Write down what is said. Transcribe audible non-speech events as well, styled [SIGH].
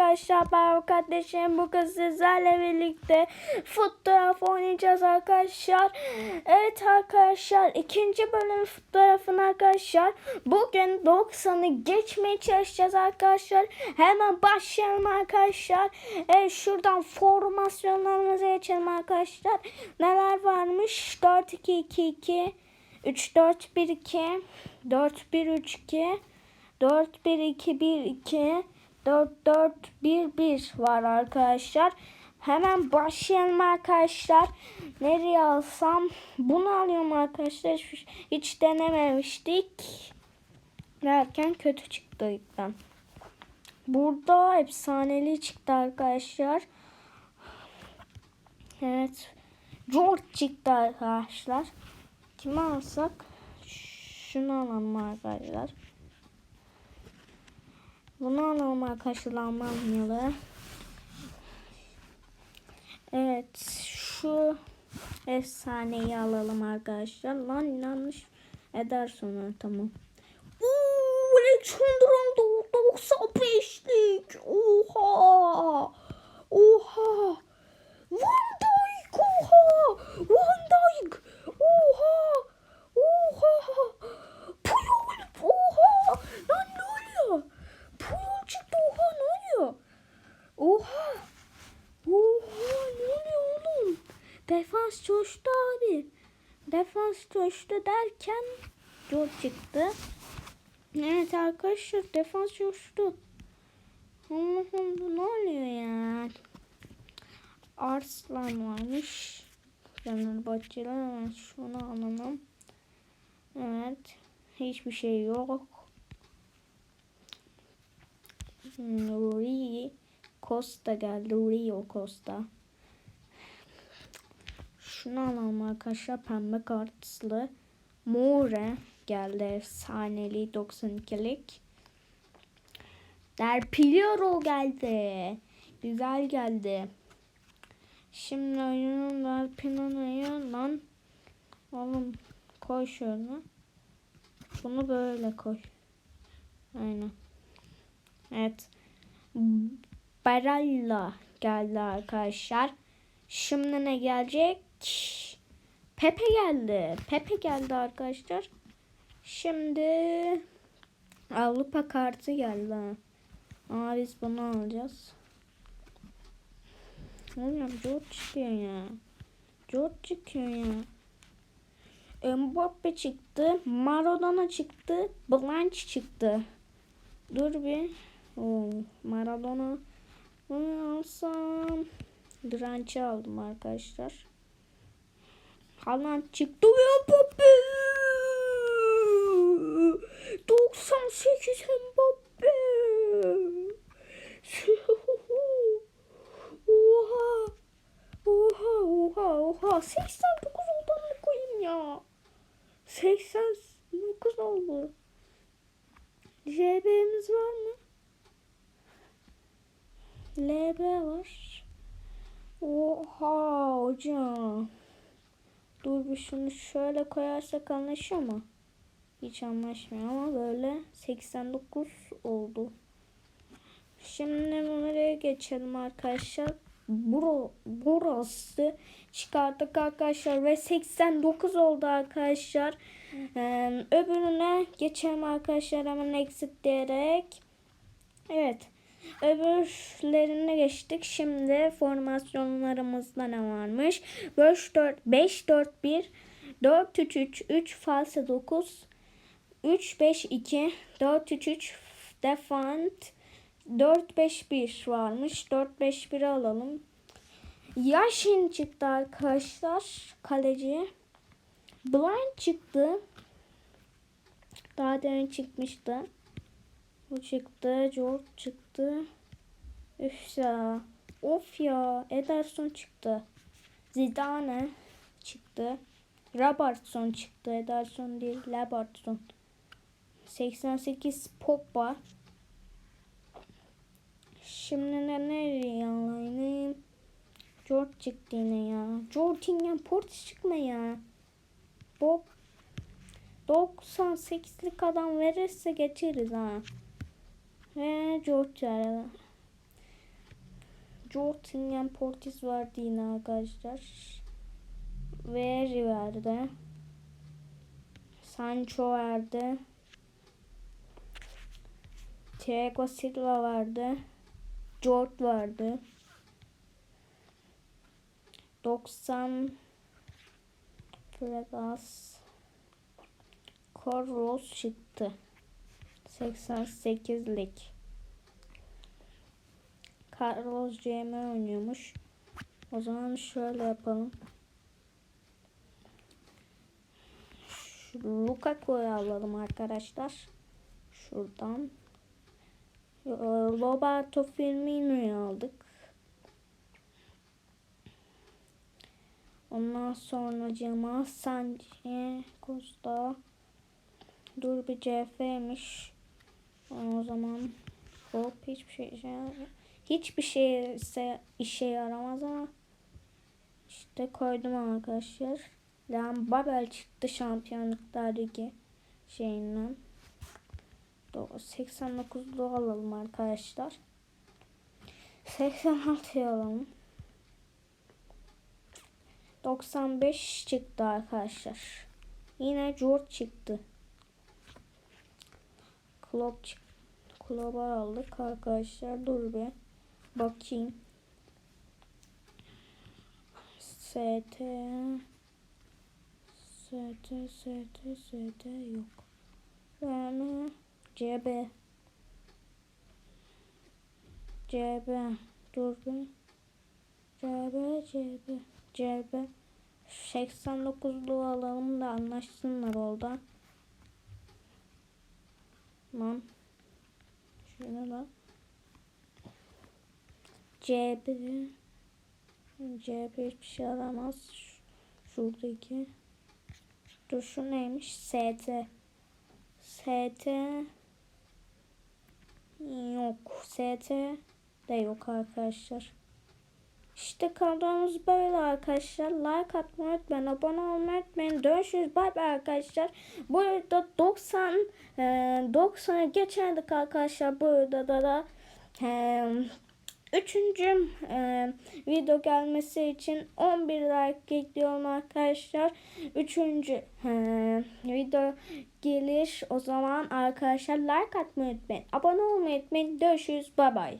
arkadaşlar. Ben kardeşim bu kız sizlerle birlikte fotoğraf oynayacağız arkadaşlar. Evet arkadaşlar ikinci bölüm fotoğrafın arkadaşlar. Bugün 90'ı geçmeye çalışacağız arkadaşlar. Hemen başlayalım arkadaşlar. Evet şuradan formasyonlarımıza geçelim arkadaşlar. Neler varmış? 4-2-2-2 3-4-1-2 4-1-3-2 4-1-2-1-2 4-4-1-1 var arkadaşlar. Hemen başlayalım arkadaşlar. Nereye alsam? Bunu alıyorum arkadaşlar. Hiç- Hiç denememiştik. Derken kötü çıktı ilkten. Burada efsaneli çıktı arkadaşlar. Evet. George çıktı arkadaşlar. Kimi alsak? Şunu alalım arkadaşlar. Bunu alalım arkadaşlar almalı. Evet şu efsaneyi alalım arkadaşlar. Lan yanlış eder sonra tamam. Uuu Alexander Arnold 95'lik. Oha. Oha. Van Dijk oha. Van Dijk. Oha. Oha. Puyol. Oha. Lan ne oluyor? Puyol çıktı oha ne oluyor? Oha. Oha ne oluyor oğlum? Defans coştu abi. Coştu derken gol çıktı. Evet arkadaşlar defans coştu. Allah'ım bu ne oluyor ya? Arslan varmış. Fenerbahçe'den hemen şunu alalım. Evet. Hiçbir şey yok. Nuri Costa geldi. Rio Costa. Şunu alalım arkadaşlar. Pembe kartlı. More geldi. Efsaneli 92'lik. Del Piero geldi. Güzel geldi. Şimdi oyunun Del Piero'yu lan. Oğlum koy şöyle. Bunu böyle koy. Aynen. Evet. Baralla geldi arkadaşlar. Şimdi ne gelecek? Pepe geldi. Pepe geldi arkadaşlar. Şimdi Avrupa kartı geldi. Ama biz bunu alacağız. Oğlum George çıkıyor ya. George çıkıyor ya. Mbappe çıktı. Maradona çıktı. Blanche çıktı. Dur bir. Oo, Maradona. Bunu alsam. Direnci aldım arkadaşlar. Haaland çıktı ve Mbappe. 98 Mbappe. [LAUGHS] Oha. Oha oha oha. 89 oldu amına koyayım ya. 89 oldu. JB'miz var mı? LB var. Oha hocam. Dur bir şunu şöyle koyarsak anlaşıyor mu? Hiç anlaşmıyor ama böyle 89 oldu. Şimdi numaraya geçelim arkadaşlar. Buro, burası çıkarttık arkadaşlar ve 89 oldu arkadaşlar. Ee, öbürüne geçelim arkadaşlar hemen exit diyerek. Evet. Öbürlerine geçtik. Şimdi formasyonlarımızda ne varmış? 5 4 5 4 1 4 3 3 3 false 9 3 5 2 4 3 3 defant 4 5 1 varmış. 4 5 1 alalım. Yashin çıktı arkadaşlar. Kaleci. Blind çıktı. Daha demin çıkmıştı. Bu çıktı. George çıktı. Üf ya. Of ya. Ederson çıktı. Zidane çıktı. Robertson çıktı. Ederson değil. Robertson. 88 Pogba. Şimdi ne nereye alayım? George çıktı yine ya. Jorginho Portis çıkma ya. Bob 98'lik adam verirse geçeriz ha. Ve George arada. Jortingen Portis vardı yine arkadaşlar. Veri verdi. Sancho verdi. Thiago Silva vardı. George vardı. 90 Fregas Carlos çıktı. 88'lik. Carlos CM oynuyormuş. O zaman şöyle yapalım. Şu Lukaku'yu alalım arkadaşlar. Şuradan. Roberto Firmino'yu aldık. Ondan sonra Cemal Sanche Costa Dur bir CF'miş. O zaman hop hiçbir şey işe hiçbir şey ise işe yaramaz ama işte koydum arkadaşlar. Yani Babel çıktı şampiyonluklar ligi şeyinden. 89'lu alalım arkadaşlar. 86'yı alalım. 95 çıktı arkadaşlar. Yine George çıktı. Çıktı. Klopp'u aldık arkadaşlar. Dur bir bakayım. ST ST ST ST yok. Yani CB CB dur bir CB CB CB 89'lu alalım da anlaşsınlar orada. Tamam. Şöyle da. CB CB hiçbir şey aramaz. Şuradaki. Dur şu neymiş? ST. ST yok. ST de yok arkadaşlar. İşte kadromuz böyle arkadaşlar. Like atmayı unutmayın. Abone olmayı unutmayın. Görüşürüz. Bay bay arkadaşlar. Bu arada 90 e, 90'a geçerdik arkadaşlar. Bu arada da, da e, Üçüncü e, video gelmesi için 11 like bekliyorum arkadaşlar. Üçüncü e, video gelir. O zaman arkadaşlar like atmayı unutmayın. Abone olmayı unutmayın. Görüşürüz. Bay bay.